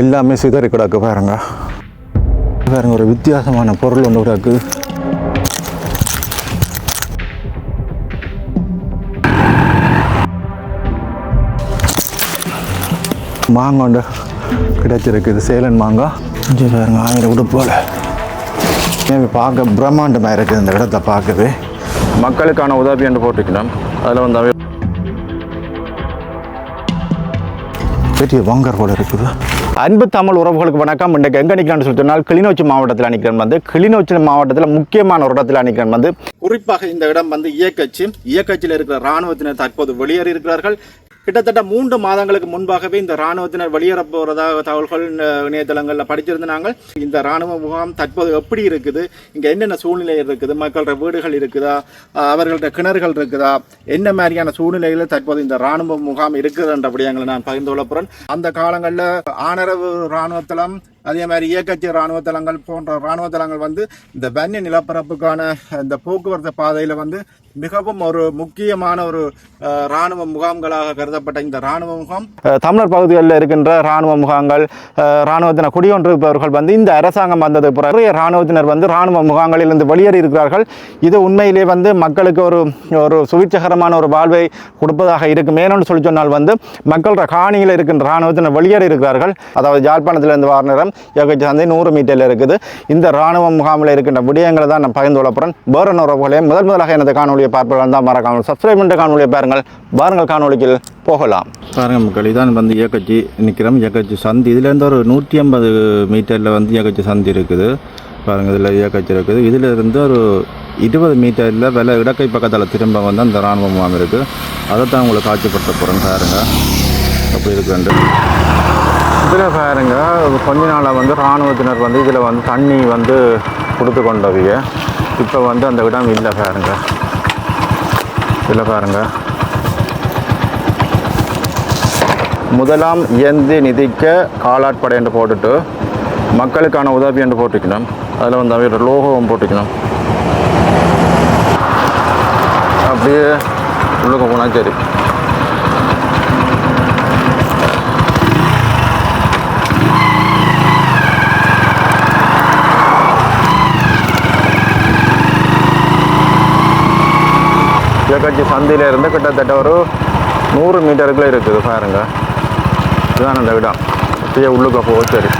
எல்லாமே சிதறி கிடக்கு பாருங்க. பாருங்க ஒரு வித்தியாசமான பொருள் ஒன்று கிடக்கு. மாங்காண்டு கிடைச்சிருக்குது சேலன் மாங்காய். இங்கே பாருங்க ஆயிரம் உடுப்போல ஏன் பார்க்க பிரம்மாண்டமாக இருக்குது இந்த இடத்த பார்க்கவே. மக்களுக்கான உதவி என்று போட்டுக்கலாம் அதில் வந்து பெரிய பங்கர் போல இருக்குது அன்பு தமிழ் உறவுகளுக்கு வணக்கம். இன்றைக்கு எங்கே நிற்கிறேன்னு சொல்லி சொன்னால் கிளிநொச்சி மாவட்டத்தில் நிற்கிறேன் வந்து. கிளிநொச்சி மாவட்டத்தில் முக்கியமான ஒரு இடத்துல நிற்கிறேன் வந்து. குறிப்பாக இந்த இடம் வந்து இயக்கச்சி. இயக்கச்சியில் இருக்கிற இராணுவத்தினர் தற்போது வெளியேறி இருக்கிறார்கள். கிட்டத்தட்ட மூன்று மாதங்களுக்கு முன்பாகவே இந்த இராணுவத்தினர் வெளியேற போகிறதாக தகவல்கள் இணையதளங்களில் படிச்சிருந்து நாங்கள். இந்த இராணுவ முகாம் தற்போது எப்படி இருக்குது? இங்கே என்னென்ன சூழ்நிலை இருக்குது? மக்களோட வீடுகள் இருக்குதா? அஹ், அவர்கள்ட்ட கிணறுகள் இருக்குதா? என்ன மாதிரியான சூழ்நிலையில் தற்போது இந்த இராணுவ முகாம் இருக்குதுன்ற விடயங்களை நான் பகிர்ந்து கொள்ள போகிறேன் அந்த காலங்களில் ஆனரவு இராணுவத்தளம் அதே மாதிரி இயக்கச்சி இராணுவ தளங்கள் போன்ற இராணுவ தளங்கள் வந்து இந்த வன்னிய நிலப்பரப்புக்கான இந்த போக்குவரத்து பாதையில் வந்து மிகவும் ஒரு முக்கியமான ஒரு இராணுவ முகாம்களாக கருதப்பட்ட இந்த இராணுவ முகாம். தமிழர் பகுதிகளில் இருக்கின்ற இராணுவ முகாம்கள் இராணுவத்தினர் குடியொன்றிருப்பவர்கள் வந்து இந்த அரசாங்கம் வந்தது பிறகு இராணுவத்தினர் வந்து இராணுவ முகாம்களிலிருந்து வெளியேறி இருக்கிறார்கள். இது உண்மையிலே வந்து மக்களுக்கு ஒரு ஒரு சுவிச்சகரமான ஒரு வாழ்வை கொடுப்பதாக இருக்கும். ஏனென்று சொல்லி சொன்னால் வந்து மக்களோட காணியில் இருக்கின்ற இராணுவத்தினர் வெளியேறி இருக்கிறார்கள். அதாவது யாழ்ப்பாணத்திலிருந்து வார நேரம் சந்தை நூறு மீட்டரில் இருக்குது. இந்த இராணுவ முகாமில் இருக்கின்ற விடயங்களை தான் நான் பகிர்ந்து கொள்ளப்படுறேன் வேறு உறவுகளே முதல் முதலாக எனது காணொலியை பார்ப்பவர்கள் தான் மறக்காமல் சப்ஸ்கிரைப் பண்ணுற காணொலியை பாருங்கள். பாருங்கள் காணொலிக்கு போகலாம். பாருங்கள் மக்கள் இதான் வந்து இயக்கச்சி நிற்கிறோம் இயக்கச்சி சந்தி. இதுலேருந்து ஒரு நூற்றி ஐம்பது மீட்டரில் வந்து இயக்கச்சி சந்தி இருக்குது. பாருங்கள் இதில் இயக்கச்சி இருக்குது. இதில் இருந்து ஒரு இருபது மீட்டரில் வெள்ள இடக்கை பக்கத்தில் திரும்ப வந்து அந்த இராணுவ முகாம் இருக்குது அதை தான் உங்களுக்கு காட்சிப்படுத்த போகிறேன் பாருங்க. அப்படி இருக்குண்டு இதில் பாருங்க கொஞ்ச நாளாக வந்து இராணுவத்தினர் வந்து இதில் வந்து தண்ணி வந்து கொடுத்து கொண்டவிய. இப்போ வந்து அந்த இடம் இல்லை பாருங்க. இதில் பாருங்க. முதலாம் இயந்தி நிதிக்க காலாட்படை என்று போட்டுட்டு மக்களுக்கான உதவி என்று போட்டுக்கணும் அதில் வந்து அவரோட லோகோவும் போட்டுக்கணும் அப்படியே உள்ளுக்கு போனால் சரி. இலக்காட்சி சந்தையில இருந்து கிட்டத்தட்ட ஒரு நூறு மீட்டருக்குள்ளே இருக்குது பாருங்க. இதுதான் அந்த இடம். அப்படியே உள்ளுக்க போக சரி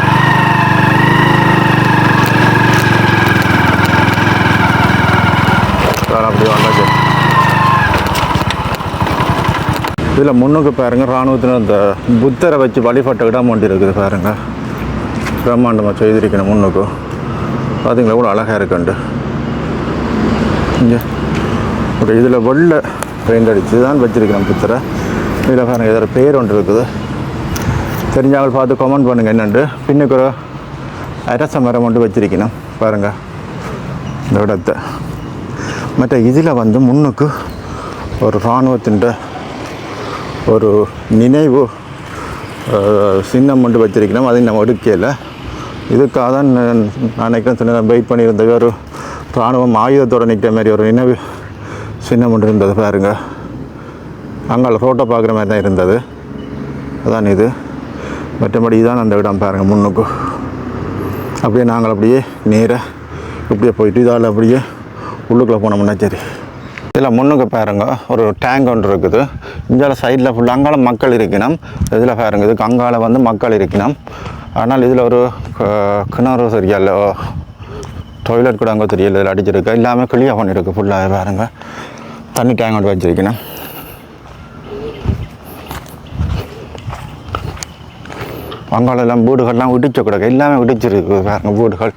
அப்படி வந்தாச்சு இதில் முன்னுக்கு பாருங்க இராணுவத்தினர் இந்த புத்தரை வச்சு வழிபட்ட இடம் ஒன்று இருக்குது பாருங்க. பிரம்மாண்டமாக செய்திருக்கணும் முன்னுக்கு. பார்த்தீங்களா கூட அழகாக இருக்குண்டு. இங்கே. ஒரு இதில் வெள்ளை பெயிண்ட் அடித்து தான் வச்சிருக்கிறேன் புத்தரை இதில் பாருங்கள் இதோட பேர் ஒன்று இருக்குது. தெரிஞ்சவங்க பார்த்து கமெண்ட் பண்ணுங்கள் என்னென்று. பின்னுக்கு ஒரு அரச மரம் ஒன்று வச்சிருக்கணும் பாருங்கள் இந்த இடத்தை. மற்ற இதில் வந்து முன்னுக்கு ஒரு இராணுவத்தின் ஒரு நினைவு சின்னம் ஒன்று வச்சிருக்கணும். அதை நம்ம எடுக்கல. இதுக்காக தான் நான் நான் நினைக்கிறேன் சின்ன வெயிட் பண்ணியிருந்த ஒரு இராணுவம் ஆயுதத்தோடு நிற்கிற மாதிரி ஒரு நினைவு சின்னம் ஒன்று இருந்தது பாருங்க. அங்கால ஃபோட்டோ பார்க்குற மாதிரி தான் இருந்தது. அதான் இது. மற்றபடி இதான் அந்த இடம் பாருங்கள் முன்னுக்கு. அப்படியே நாங்கள் அப்படியே நேராக இப்படியே போயிட்டு இதால் அப்படியே உள்ளுக்குள்ளே போனோம்னா சரி. இதில் முன்னுக்கு பாருங்க ஒரு டேங்க் ஒன்று இருக்குது. இந்த சைடில் ஃபுல்லாக அங்கால மக்கள் இருக்கணும் இதில் பாருங்க இதுக்கு அங்கால வந்து மக்கள் இருக்கணும் ஆனால் இதில் ஒரு கிணறு சரியா இல்லை. டாய்லெட் கூட அங்கே தெரியல இதில் அடிச்சிருக்கு. எல்லாமே கிளியாக பண்ணியிருக்கு ஃபுல்லாக பாருங்க. தண்ணி டேங்க் ஒன்று வச்சிருக்கணும். அங்கால எல்லாம் வீடுகள்லாம் இடிச்ச கிடக்கு. எல்லாமே இடிச்சிருக்கு பாருங்க வீடுகள்.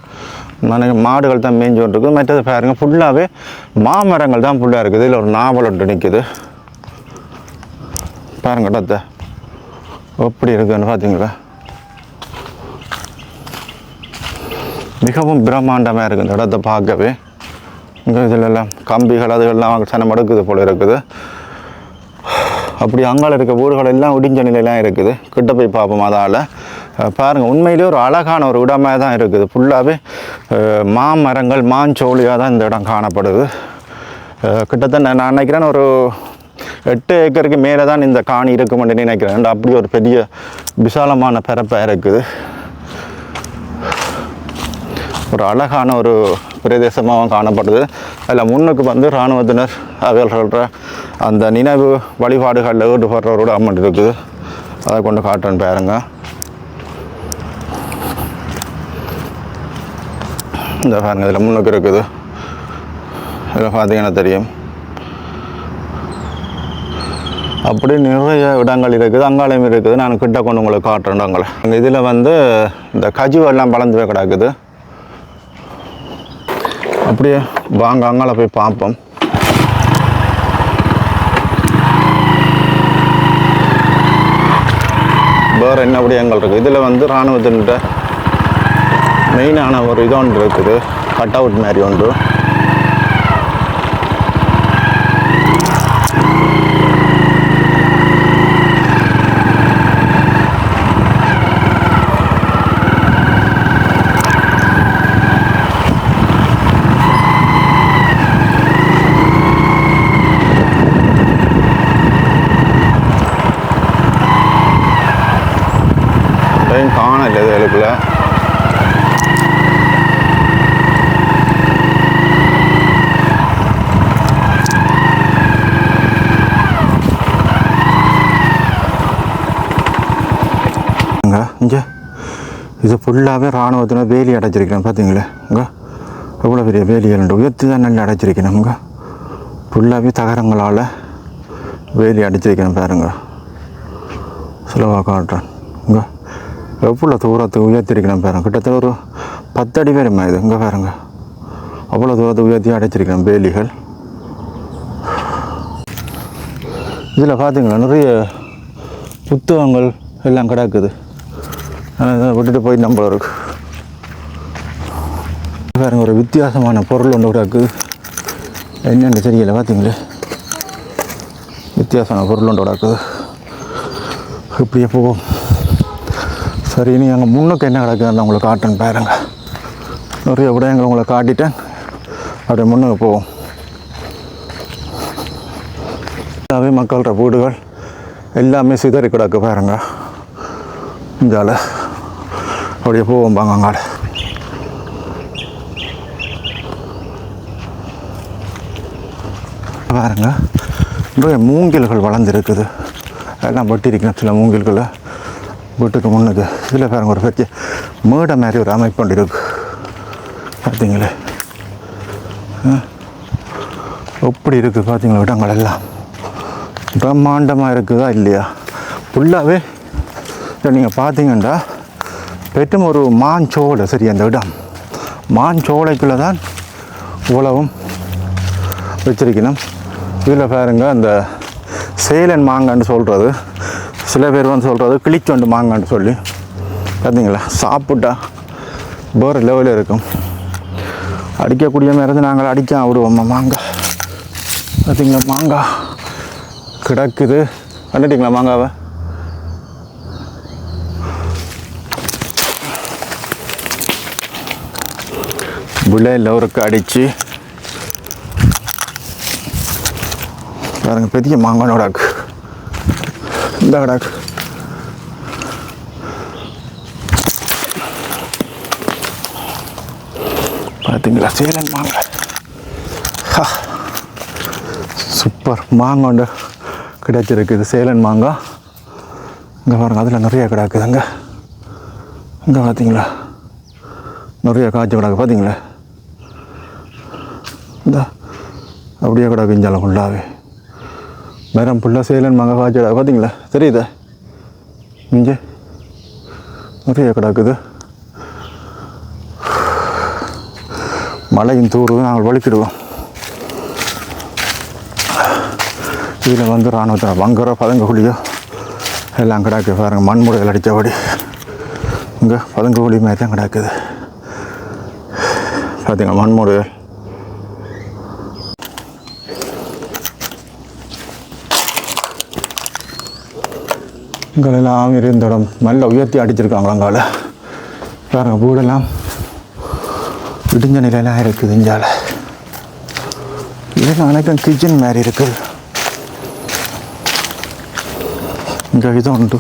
நிறைய மாடுகள் தான் மேய்ஞ்சு கொண்டு இருக்குது மற்றது பாருங்க ஃபுல்லாகவே மாமரங்கள் தான் ஃபுல்லாக இருக்குது. இதில் ஒரு நாவல் ஒன்று நிற்குது பாருங்கள் டத்தை. எப்படி இருக்குதுன்னு பார்த்தீங்களா மிகவும் பிரம்மாண்டமாக இருக்குது இந்த இடத்தை பார்க்கவே. இங்கே இதில் எல்லாம் கம்பிகள் அதுகள்லாம் சனம் எடுக்குது போல் இருக்குது. அப்படி அங்கால இருக்க ஊர்கள் எல்லாம் இடிஞ்ச நிலையெல்லாம் இருக்குது. கிட்ட போய் பார்ப்போம் அதால். பாருங்கள் உண்மையிலேயே ஒரு அழகான ஒரு இடமாக தான் இருக்குது. ஃபுல்லாகவே மாமரங்கள் மாஞ்சோழியாக தான் இந்த இடம் காணப்படுது. கிட்டத்தட்ட நான் நினைக்கிறேன் ஒரு எட்டு ஏக்கருக்கு மேலே தான் இந்த காணி இருக்கும்னு நினைக்கிறேன். அப்படி ஒரு பெரிய விசாலமான பரப்பாக இருக்குது. ஒரு அழகான ஒரு பிரதேசமாகவும் காணப்படுது. அதில் முன்னுக்கு வந்து இராணுவத்தினர் அவர்கள அந்த நினைவு வழிபாடுகளில் ஈடுபடுறவரோட அம்மன் இருக்குது. அதை கொண்டு காட்டுறேன் பாருங்க. இந்த பாருங்க இதில் முன்னுக்கு இருக்குது. இதில் பார்த்தீங்கன்னா தெரியும். அப்படி நிறைய இடங்கள் இருக்குது அங்காலயம் இருக்குது. நான் கிட்ட கொண்டு உங்களுக்கு காட்டுறேன் அங்கே இதில் வந்து இந்த கஜுவெல்லாம் வளர்ந்து கிடக்குது. அப்படியே வாங்க அங்கால போய் பார்ப்போம். வேறு என்ன அப்படி எங்கள் இருக்குது இதில் வந்து இராணுவத்தின்ட்ட மெயினான ஒரு இது ஒன்று இருக்குது. கட் அவுட் மாதிரி ஒன்று அதையும் காணல இது எழுப்புல இங்கே இது ஃபுல்லாகவே இராணுவத்தினர் வேலி அடைச்சிருக்கேன் பார்த்தீங்களே இங்கே எவ்வளோ பெரிய வேலிகள் உயர்த்தி தான் நல்லா அடைச்சிருக்கணும் இங்கே ஃபுல்லாகவே தகரங்களால் வேலி அடைச்சிருக்கணும் பாருங்க. சுலவாக காட்டுறேன் இங்கே எவ்வளோ தூரத்துக்கு உயர்த்திருக்கணும் பாருங்க. கிட்டத்தட்ட ஒரு பத்தடி பேருமா இது? இங்கே பாருங்க. அவ்வளோ தூரத்தை உயர்த்தி அடைச்சிருக்கணும் வேலிகள். இதில் பார்த்தீங்களா நிறைய புத்தகங்கள் எல்லாம் கிடக்குது. ஆனால் விட்டுட்டு போய் நம்மள இருக்கு பாருங்க ஒரு வித்தியாசமான பொருள் ஒன்று கிடக்குது என்னென்னு தெரியல பார்த்தீங்களே வித்தியாசமான பொருள் ஒன்று கிடக்குது இப்படியே போவோம் சரி நீ அங்கே முன்னுக்கு என்ன கிடக்குதுன்னு உங்களுக்கு காட்டுன்னு பாருங்க. நிறைய விடயங்கள் உங்களை காட்டிட்டேன். அப்படியே முன்னுக்கு போவோம் எல்லாமே மக்கள்கிட்ட வீடுகள் எல்லாமே சிதறி கிடக்கு பாருங்க. இந்தால அப்படியே போவோம் பாங்க அங்கால பாருங்க நிறைய மூங்கில்கள் வளர்ந்துருக்குது எல்லாம் வெட்டியிருக்கணும் சில மூங்கில்களை வீட்டுக்கு முன்னுக்கு இதில் பாருங்க ஒரு பெரிய மேடை மாதிரி ஒரு அமைப்பு ஒன்று இருக்கு பார்த்தீங்களே எப்படி இருக்குது பார்த்தீங்களா இடங்கள் எல்லாம் பிரம்மாண்டமாக இருக்குதா இல்லையா ஃபுல்லாகவே இதை நீங்கள் பார்த்தீங்கன்னா பெற்றும் ஒரு மாஞ்சோலை சரி அந்த இடம். மாஞ்சோலைக்குள்ளே தான் உழவும் வச்சிருக்கணும். இதில் பாருங்க அந்த சேலன் மாங்கான்னு சொல்கிறது சில பேர் வந்து சொல்கிறது கிளிச்சொண்டு மாங்கான்னு சொல்லி. பார்த்தீங்களா சாப்பிட்டா வேறு லெவலில் இருக்கும். அடிக்கக்கூடிய மருந்து நாங்கள் அடிக்க விடுவோம்மா மாங்காய் பார்த்தீங்களா மாங்காய் கிடக்குது. கண்டுட்டிங்களா மாங்காவை? புள்ளே லவருக்கு அடித்து பாருங்க பெரிய மாங்காய் கிடாக்கு இந்த கடாக்கு பார்த்தீங்களா சேலன் மாங்காய். சூப்பர் மாங்காய் கிடைச்சிருக்குது சேலன் மாங்காய். இங்கே பாருங்கள் அதில் நிறைய கிடாக்குதுங்க இங்கே பார்த்தீங்களா நிறைய காய்ச்சி கிடக்கு பார்த்தீங்களா? இந்த அப்படியே கிடக்கு இஞ்சால ஃபுல்லாகவே மரம் ஃபுல்லாக சேலன் மங்க காய்ச்சி கிடக்கு பார்த்தீங்களா? தெரியுதா? இங்கே நிறைய கிடக்குது. மழையின் தூருது நாங்கள் வலிக்கிடுவோம். இதில் வந்து இராணுவத்தில் வங்கரோ பதங்ககுழியோ எல்லாம் கிடக்கு பாருங்கள் மண்முறையில் அடித்தபடி. இங்கே பதங்ககுழி மாதிரி தான் கிடக்குது. பார்த்தீங்க மண்முடு. இங்கெல்லாம் இருந்த இடம் நல்ல உயர்த்தி அடிச்சிருக்காங்களா அங்கால பாருங்க வீடெல்லாம் இடிஞ்ச நிலையெல்லாம் இருக்குது இஞ்சால இதெல்லாம் அனைக்கும் கிச்சன் மாதிரி இருக்குது இங்கே இது உண்டு.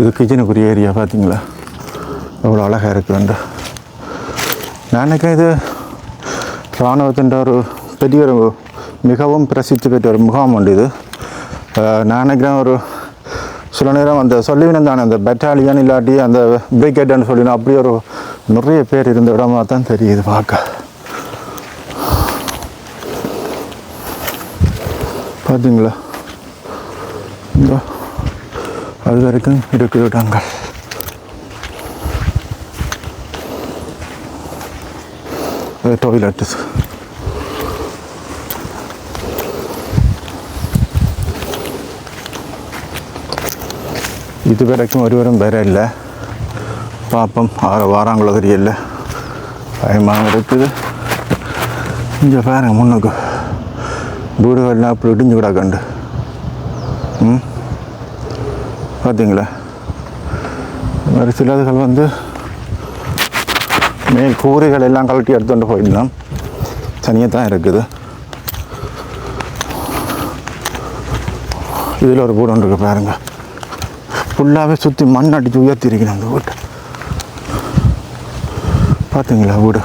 இது கிச்சனுக்குரிய ஏரியா பார்த்தீங்களா எவ்வளோ அழகாக இருக்குதுண்டு நான் நினைக்கிறேன் இது இராணுவத்தின் ஒரு பெரிய ஒரு மிகவும் பிரசித்தி பெற்ற ஒரு முகாம் உண்டு இது. நான் நினைக்கிறேன் ஒரு சில நேரம் அந்த சொல்லிவினம் தானே அந்த பெட்டாலியன் இல்லாட்டி அந்த பிரிகேட்னு சொல்லினா அப்படி ஒரு நிறைய பேர் இருந்த இடமா தான் தெரியுது பார்க்க. பார்த்தீங்களா இந்த அது வரைக்கும் இருக்குது இடங்கள். டாய்லெட்டு இது வரைக்கும் ஒருவரும் வேற இல்லை பாப்பம் ஆறு வாராங்களோ தெரியல பயமாக இருக்குது இங்கே பாருங்க முன்னுக்கு வீடுகள்லாம் அப்படி இடிஞ்சு கிடக்கண்டு ம் பார்த்தீங்களா ஒரு சிலதுகள் வந்து மேல் கூறுகள் எல்லாம் கழட்டி எடுத்துகிட்டு போயிடலாம். தனியாக தான் இருக்குது. இதில் ஒரு வீடு ஒன்று இருக்கு பாருங்க. ஃபுல்லாகவே சுற்றி மண் அடித்து உயர்த்திருக்கணும் அந்த வீட்டை பார்த்தீங்களா வீடு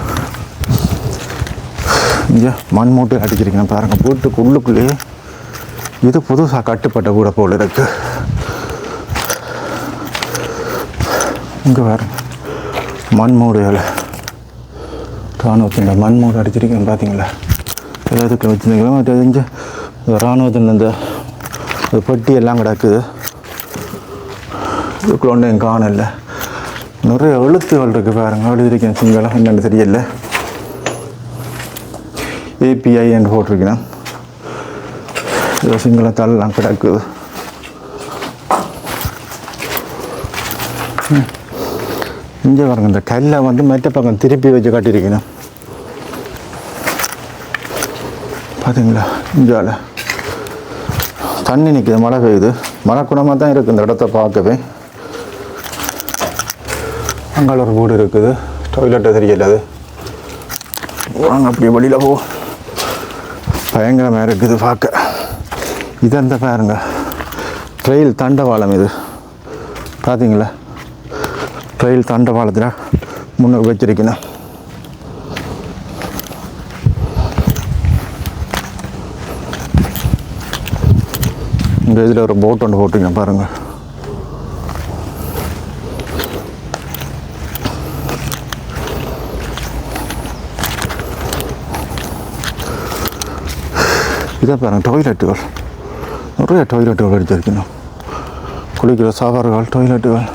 இங்கே மண் மூட்டை அடிச்சிருக்கணும் பாருங்கள் வீட்டுக்கு உள்ளுக்குள்ளேயே இது புதுசாக கட்டுப்பட்ட வீடை போல் இருக்கு. இங்கே பாருங்க. மண் மூடைகள் இராணுவத்தின் மண் மூடை அடிச்சிருக்கேன் பார்த்தீங்களா எல்லாத்துக்கும் வச்சுருந்தீங்களா மற்ற இராணுவத்தின் இந்த இந்த பெட்டி எல்லாம் கிடக்குது. இதுக்குள்ள ஒன்றும் என் காணல. நிறைய எழுத்துகள் இருக்குது பாருங்க. எழுதியிருக்கேன் சிங்களம் என்னென்னு தெரியல. ஏபிஐ என்று போட்டிருக்கேன் இது சிங்களத்தாலெல்லாம் கிடக்குது. இங்கே பாருங்க. இந்த கல்லை வந்து மற்ற பக்கம் திருப்பி வச்சு காட்டியிருக்கணும் பார்த்தீங்களா இஞ்சால தண்ணி நிற்குது மழை பெய்யுது. மழை குணமாக தான் இருக்குது இந்த இடத்த பார்க்கவே. அங்கால ஒரு வீடு இருக்குது. டாய்லெட்டை தெரியல அது. வாங்க அப்படியே வெளியில் போ. பயங்கரமாக இருக்குது பார்க்க. இது அந்த பாருங்க. ட்ரெயில் தண்டவாளம் இது. பார்த்தீங்களா ட்ரெயில் தண்டவாளத்தில் முன்னுக்கு வச்சிருக்கணும். இந்த இதில் ஒரு போட் ஒன்று போட்டுங்க பாருங்கள் இதை பாருங்க டாய்லெட்டுகள் நிறைய டாய்லெட்டுகள் எடுத்திருக்கணும் குளிக்கிற சாவார்கள் டாய்லெட்டுகள்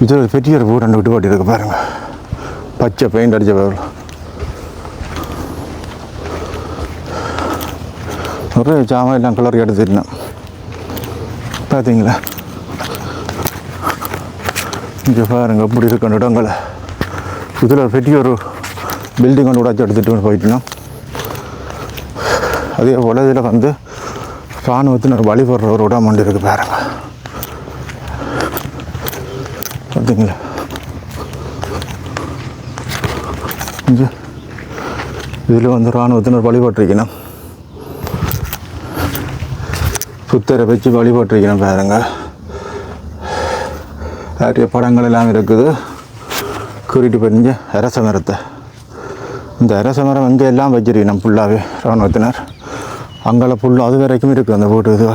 இது ஒரு பெரிய ஒரு வீடு ரெண்டு விட்டு பாட்டி இருக்கு பாருங்க. பச்சை பெயிண்ட் அடித்த பேர் நிறைய ஜாமான் எல்லாம் கலர் எடுத்துருந்தேன் பார்த்தீங்களா இங்கே பாருங்க அப்படி இருக்க இடங்களை இதில் ஒரு பெரிய ஒரு பில்டிங் ஒன்று உடச்சி எடுத்துகிட்டு போயிட்டோம் அதே போல் இதில் வந்து இராணுவத்தினர் வழிபடுற ஒரு இடம் ஒன்று இருக்குது பாருங்க. பார்த்தீங்களா இங்கே. இதில் வந்து இராணுவத்தினர் வழிபட்டிருக்கணும் புத்தரை வச்சு வழிபட்டிருக்கணும் பாருங்க. நிறைய படங்கள் எல்லாம் இருக்குது. குறிட்டு பண்ணி அரச மரத்தை. இந்த அரச மரம் எங்கே எல்லாம் வச்சிருக்கணும் ஃபுல்லாகவே இராணுவத்தினர்? அங்கே புல் அது வரைக்கும் இருக்குது அந்த வீடு இது.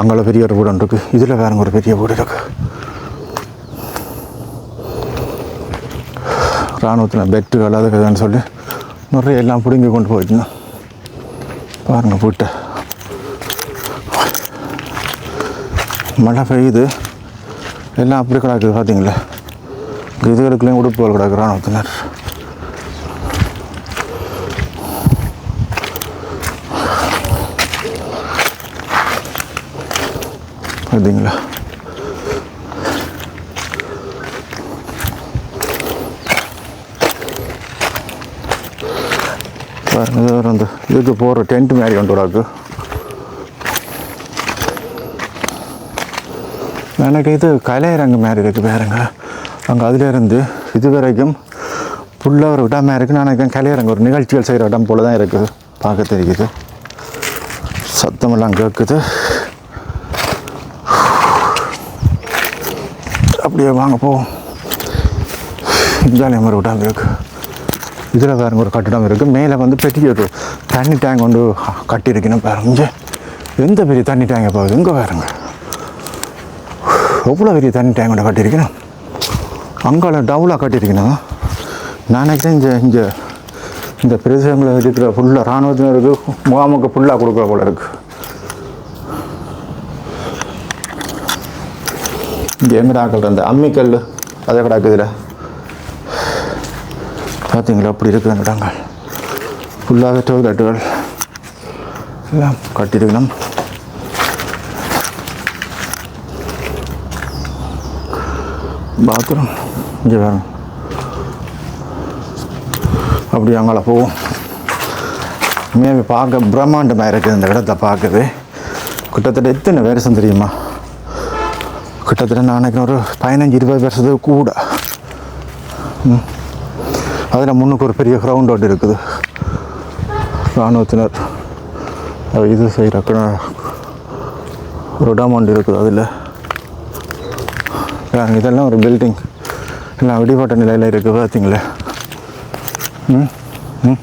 அங்கே பெரிய ஒரு வீடு இருக்குது இதில் வேற ஒரு பெரிய வீடு இருக்குது இராணுவத்தில் பெட்டுகள் அது இதுன்னு சொல்லி நிறைய எல்லாம் பிடுங்கி கொண்டு போயிட்டுனா. பாருங்கள் வீட்டை. மழை பெய்யுது. எல்லாம் அப்படி கிடக்குது பார்த்தீங்களா? இதுகளுக்குள்ளேயும் உடுப்புகள் கிடக்கு இராணுவத்தினர் பார்த்தீங்களா? பாருங்க இது ஒரு அந்த இதுக்கு போகிற டென்ட் மாதிரி வந்து கிடக்கு. எனக்கு இது கலையரங்கு மாதிரி இருக்குது பாருங்க. அங்கே அதிலேருந்து இது வரைக்கும் ஃபுல்லாக ஒரு இடமா இருக்குது நான் கலையரங்கு ஒரு நிகழ்ச்சிகள் செய்கிற இடம் போல் தான் இருக்குது பார்க்க தெரியுது. சத்தமெல்லாம் கேட்குது அப்படியே வாங்க போவோம். இஞ்சாலயம் ஒரு இடம் இருக்கு. இதில் பாருங்க ஒரு கட்டிடம் இருக்குது மேலே வந்து பெரிய ஒரு தண்ணி டேங்க் கொண்டு கட்டியிருக்கணும் பாருங்க. எந்த பெரிய தண்ணி டேங்கை போகுது? இங்கே பாருங்கள் எவ்வளோ பெரிய தண்ணி டேங்க் கொண்டு கட்டியிருக்கணும்? அங்கால டவுலாக கட்டியிருக்கணும். நான் நினைக்கிறேன் இங்கே இங்கே இந்த பிரதேசங்களில் இருக்கிற ஃபுல்லாக இராணுவத்தினருக்கு முகாமுக்கு ஃபுல்லாக கொடுக்குற போல இருக்கு. இங்கே எங்கடாக்கள் அந்த அம்மிக்கல் அதை கிடக்குதுல பார்த்தீங்களா அப்படி இருக்கு அந்த இடங்கள் ஃபுல்லாக டொய்லெட்டுகள் எல்லாம் கட்டியிருக்கணும். பாத்ரூம். இங்கே வேணும். அப்படி அங்கே போவோம். மேபி பார்க்க பிரம்மாண்டமாக இருக்குது இந்த இடத்த பார்க்கவே. கிட்டத்தட்ட எத்தனை வருஷம் தெரியுமா? கிட்டத்தட்ட நான் நினைக்கிறேன் ஒரு பதினஞ்சு இருபது வருஷத்துக்கு கூட. அதில் முன்னுக்கு ஒரு பெரிய கிரவுண்ட் ஒன்று இருக்குது. இராணுவத்தினர். இது செய்கிற ஒரு இடம் ஒன்று இருக்குது அதில். இதெல்லாம் ஒரு பில்டிங் எல்லாம் வெடிப்பட்ட நிலையில் இருக்குது பார்த்தீங்களே? ம் ம்.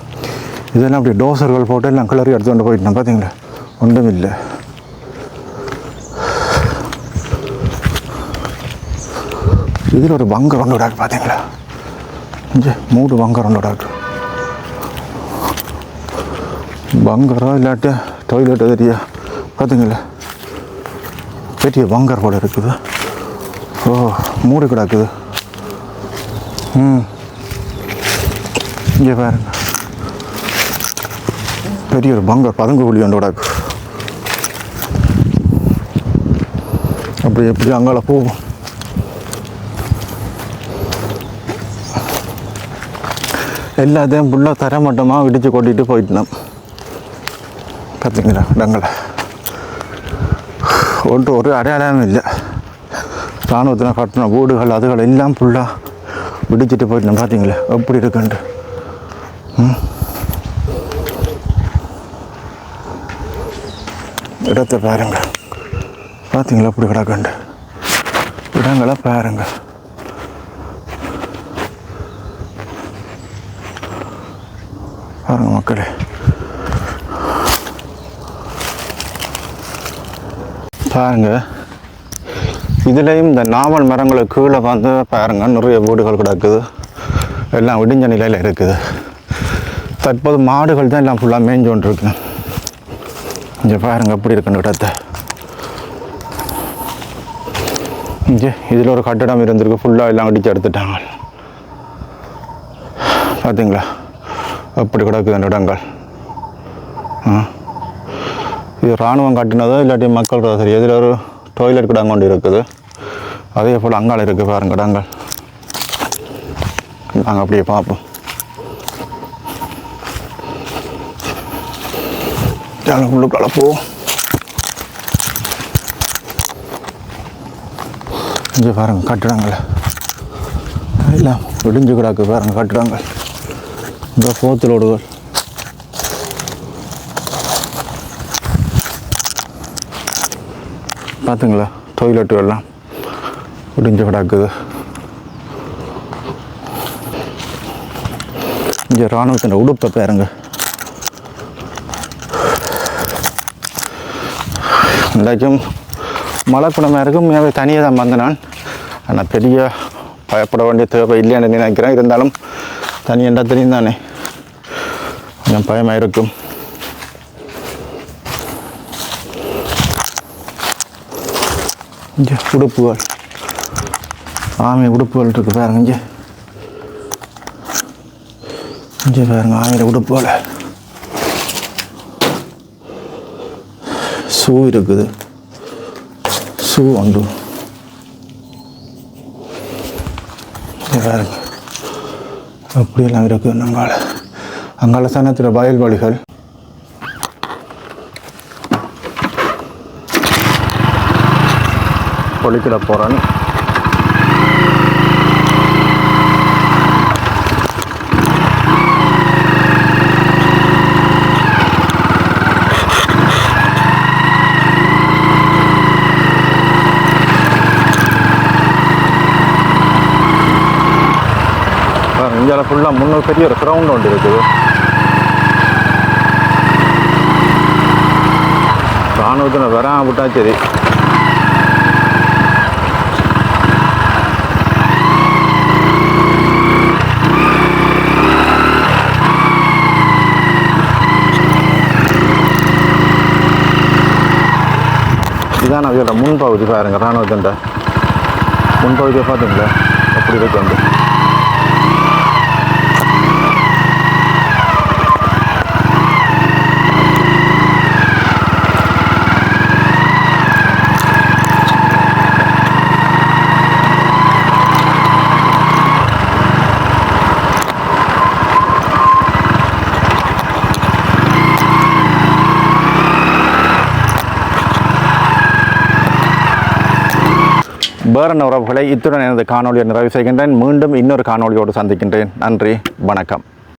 இதெல்லாம் அப்படி டோசர்கள் போட்டு எல்லாம் கிளறி எடுத்து கொண்டு போயிட்டோம் பார்த்தீங்களா? ஒன்றும் இல்லை இதில் ஒரு பங்கர் ஒன்று டாக்டர் பார்த்தீங்களா? இங்கே மூடு பங்கர் ஒன்று டாக்டர் பங்கரோ இல்லாட்டி டாய்லெட் தெரியா பார்த்தீங்களா? பெரிய பங்கர் போல இருக்குது. மூடி கிடக்குது. ம். இங்கே பாருங்க பெரிய ஒரு பங்கர் பதுங்கு குழி ஒன்று கிடக்கு. அப்படி எப்படி அங்கால போகும்? எல்லாத்தையும் ஃபுல்லாக தரமட்டமாக இடித்து கொட்டிட்டு போயிட்டோம் பார்த்தீங்களா இடங்களை. ஒன்று ஒரு அடையாளமும் இல்லை. இராணுவத்தில் கட்டின வீடுகள் அதுகள் எல்லாம் ஃபுல்லாக விடிச்சிட்டு போயிட்டோம் பார்த்தீங்களா எப்படி இருக்குன்ட்டு. இடத்தை பாருங்க. பார்த்தீங்களா எப்படி கிடக்குண்டு இடங்களை பாருங்க. பாருங்க மக்களே. பாருங்க. இதுலேயும் இந்த நாவல் மரங்களுக்கு கீழே வந்து பாருங்க நிறைய வீடுகள் கிடக்குது. எல்லாம் விடிஞ்ச நிலையில் இருக்குது. தற்போது மாடுகள் தான் எல்லாம் ஃபுல்லாக மேய்ஞ்சு இருக்கு இங்கே பாருங்க எப்படி இருக்குன்னு இடத்தை. இங்கே இதில் ஒரு கட்டடம் இருந்திருக்கு ஃபுல்லாக எல்லாம் அடித்து எடுத்துட்டாங்க. பார்த்தீங்களா அப்படி கிடக்குது அந்த இடங்கள்? இது இராணுவம் கட்டினதோ இல்லாட்டி மக்கள் சரி இதில் ஒரு டாய்லெட் கிடம் கொண்டு இருக்குது. அதே போல் அங்காள் இருக்குது பாருங்க இடங்கள். நாங்கள் அப்படியே பார்ப்போம். நாங்கள் உள்ளுக்குள்ள போவோம் இங்கே பாருங்கள் கட்டிடங்கள். எல்லாம் விடிஞ்சு கிடாக்கு பாருங்கள் கட்டிடங்கள். இந்த போத்து ரோடுகள் பார்த்துங்களா டொய்லெட்டுகள்லாம் விடிஞ்சு கிடக்குது. இங்கே இராணுவத்தின் உடுப்பை பாருங்க. இன்றைக்கும் மழை குணமாக இருக்கும். மிகவே தனியாக தான் வந்தேன். நான் ஆனால் பெரிய பயப்பட வேண்டிய தேவை இல்லைன்னு நினைக்கிறேன். இருந்தாலும் தனியண்டா தெரியும் தானே. கொஞ்சம் பயமாக இருக்கும். இங்கே உடுப்புகள். ஆமை உடுப்புகள் இருக்குது பாருங்க இங்கே. இங்கே பாருங்க ஆமியில் உடுப்புகள் ஷூ இருக்குது. ஷூ உண்டு. இங்கே பாருங்க. அப்படியெல்லாம் இருக்குது நம்மளால் அங்கால சனத்தில் வயல்வெளிகள். பொலிக்கிட போகிறேன் இதில் ஃபுல்லாக முன்னூறு பெரிய ஒரு கிரவுண்ட் ஒன்று இருக்குது. ராணுவத்தில் வராம விட்டா சரி. இதான் அதோட முன்பகுதி பாருங்க ராணுவத்தின் முன்பகுதியை பார்த்தீங்களா அப்படி இருக்கு வந்து. பேரன் உறவுகளை இத்துடன் எனது காணொலியை நிறைவு செய்கின்றேன். மீண்டும் இன்னொரு காணொளியோடு சந்திக்கின்றேன். நன்றி. வணக்கம்.